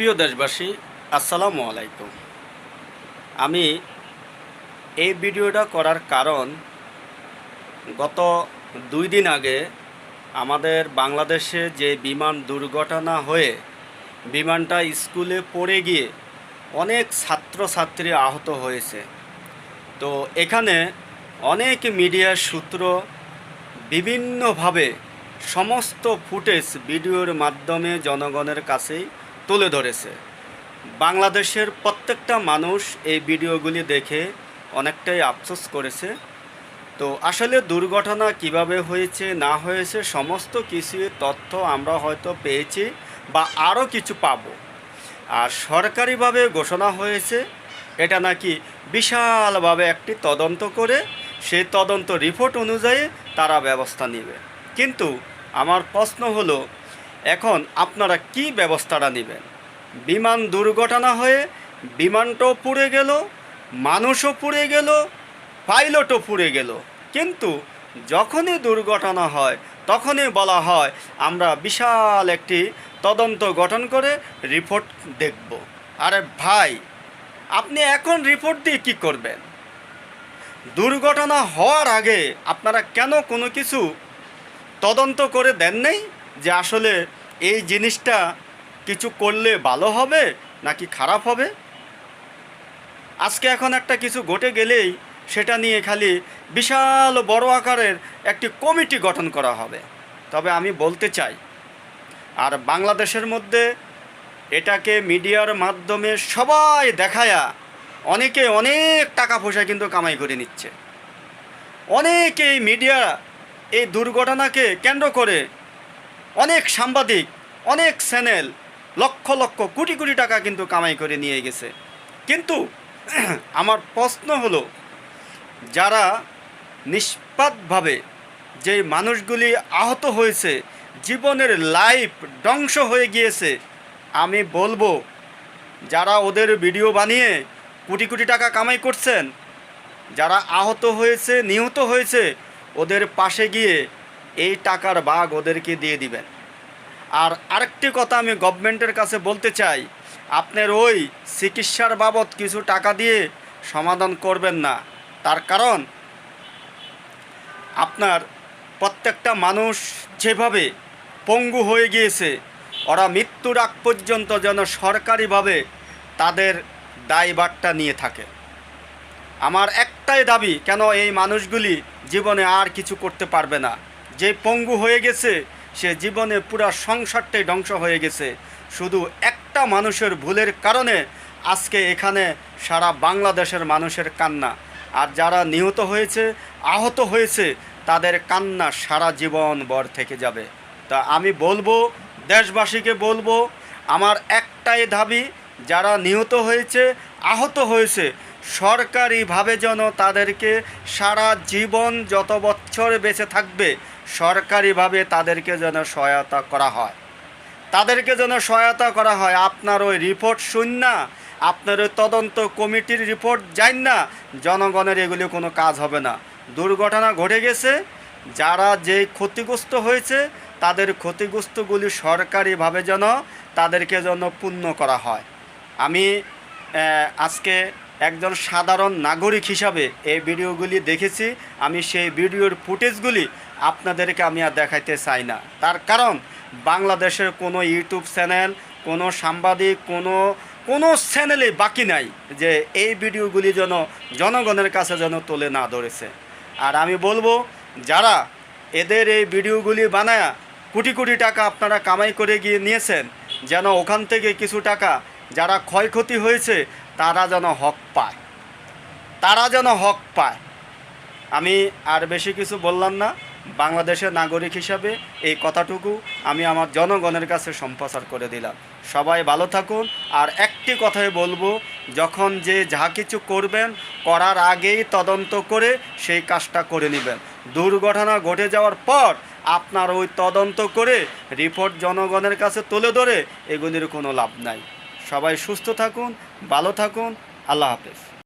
প্রিয় দেশবাসী, আসসালামু আলাইকুম। আমি এই ভিডিওটা করার কারণ, গত দুই দিন আগে আমাদের বাংলাদেশে যে বিমান দুর্ঘটনা হয়ে বিমানটা স্কুলে পড়ে গিয়ে অনেক ছাত্রছাত্রী আহত হয়েছে। তো এখানে অনেক মিডিয়ার সূত্র বিভিন্নভাবে সমস্ত ফুটেজ ভিডিওর মাধ্যমে জনগণের কাছেই তুলে ধরেছে। বাংলাদেশের প্রত্যেকটা মানুষ এই ভিডিওগুলি দেখে অনেকটাই আফসোস করেছে। তো আসলে দুর্ঘটনা কীভাবে হয়েছে, না হয়েছে, সমস্ত কিছু তথ্য আমরা হয়তো পেয়েছি বা আরও কিছু পাব। আর সরকারিভাবে ঘোষণা হয়েছে, এটা নাকি বিশালভাবে একটি তদন্ত করে সেই তদন্ত রিপোর্ট অনুযায়ী তারা ব্যবস্থা নেবে। কিন্তু আমার প্রশ্ন হলো এখন আপনারা কি ব্যবস্থাটা নেবেন? বিমান দুর্ঘটনা হয়ে বিমানটাও পুড়ে গেল, মানুষও পুড়ে গেল পাইলটও পুড়ে গেল। কিন্তু যখনই দুর্ঘটনা হয়, তখনই বলা হয়, আমরা বিশাল একটি তদন্ত গঠন করে রিপোর্ট দেখব। আরে ভাই, আপনি এখন রিপোর্ট দিয়ে কী করবেন? দুর্ঘটনা হওয়ার আগে আপনারা কেন কোনো কিছু তদন্ত করে দেন নেই? যে আসলে এই জিনিসটা কিছু করলে ভালো হবে নাকি খারাপ হবে? আজকে এখন একটা কিছু ঘটে গেলেই সেটা নিয়ে খালি বিশাল বড় আকারের একটি কমিটি গঠন করা হবে। তবে আমি বলতে চাই, আর বাংলাদেশের মধ্যে এটাকে মিডিয়ার মাধ্যমে সবাই দেখায়া অনেকে অনেক টাকা পয়সা কিন্তু কামাই করে নিচ্ছে। অনেকেই মিডিয়া এই দুর্ঘটনাকে কেন্দ্র করে অনেক সাংবাদিক, অনেক চ্যানেল লক্ষ লক্ষ কোটি কোটি টাকা কিন্তু কামাই করে নিয়ে গেছে। কিন্তু আমার প্রশ্ন হলো, যারা নিষ্পাতভাবে যে মানুষগুলি আহত হয়েছে, জীবনের লাইফ ধ্বংস হয়ে গিয়েছে, আমি বলব, যারা ওদের ভিডিও বানিয়ে কোটি কোটি টাকা কামাই করছেন, যারা আহত হয়েছে, নিহত হয়েছে, ওদের পাশে গিয়ে এই টাকার ভাগ ওদেরকে দিয়ে দিবেন। আর আরেকটি কথা আমি গভর্নমেন্টের কাছে বলতে চাই, আপনার ওই চিকিৎসার বাবদ কিছু টাকা দিয়ে সমাধান করবেন না। তার কারণ, আপনার প্রত্যেকটা মানুষ যেভাবে পঙ্গু হয়ে গিয়েছে, ওরা মৃত্যুর আগ পর্যন্ত যেন সরকারিভাবে তাদের দায়ভারটা নিয়ে থাকে। আমার একটাই দাবি, কেন এই মানুষগুলি জীবনে আর কিছু করতে পারবে না। যে পঙ্গু হয়ে গেছে, সে জীবনে পুরা সংসারটাই ধ্বংস হয়ে গেছে। শুধু একটা মানুষের ভুলের কারণে আজকে এখানে সারা বাংলাদেশের মানুষের কান্না। আর যারা নিহত হয়েছে, আহত হয়েছে, তাদের কান্না সারা জীবন বর থেকে যাবে। তা আমি বলব, দেশবাসীকে বলব, আমার একটাই দাবি, যারা নিহত হয়েছে, আহত হয়েছে, সরকারিভাবে যেন তাদেরকে সারা জীবন যত বছর বেঁচে থাকবে সরকারিভাবে তাদেরকে যেন সহায়তা করা হয়। তাদেরকে যেন সহায়তা করা হয়। আপনার ওই রিপোর্ট শুন না, আপনার ওই তদন্ত কমিটির রিপোর্ট যান না, জনগণের এগুলি কোনো কাজ হবে না। দুর্ঘটনা ঘটে গেছে, যারা যেই ক্ষতিগ্রস্ত হয়েছে, তাদের ক্ষতিগ্রস্তগুলি সরকারিভাবে যেন তাদেরকে যেন পূর্ণ করা হয়। আমি আজকে একজন সাধারণ নাগরিক হিসাবে এই ভিডিওগুলি দেখেছি। আমি সেই ভিডিওর ফুটেজগুলি আপনাদেরকে আমি আর দেখাইতে চাই না। তার কারণ, বাংলাদেশের কোনো ইউটিউব চ্যানেল, কোনো সাংবাদিক, কোনো কোনো চ্যানেলে বাকি নাই যে এই ভিডিওগুলি যেন জনগণের কাছে যেন তুলে না ধরেছে। আর আমি বলব, যারা এদের এই ভিডিওগুলি বানায়া কোটি কোটি টাকা আপনারা কামাই করে গিয়ে নিয়েছেন, যেন ওখান থেকে কিছু টাকা যারা ক্ষয়ক্ষতি হয়েছে, তারা যেন হক পায়। তারা যেন হক পায়। আমি আর বেশি কিছু বললাম না। বাংলাদেশের নাগরিক হিসাবে এই কথাটুকু আমি আমার জনগণের কাছে সম্প্রচার করে দিলাম। সবাই ভালো থাকুন। আর একটি কথাই বলব, যখন যে যা কিছু করবেন, করার আগেই তদন্ত করে সেই কাজটা করে নেবেন। দুর্ঘটনা ঘটে যাওয়ার পর আপনার ওই তদন্ত করে রিপোর্ট জনগণের কাছে তুলে ধরে এগুলির কোনো লাভ নাই। সবাই সুস্থ থাকুন, ভালো থাকুন। আল্লাহ হাফেজ।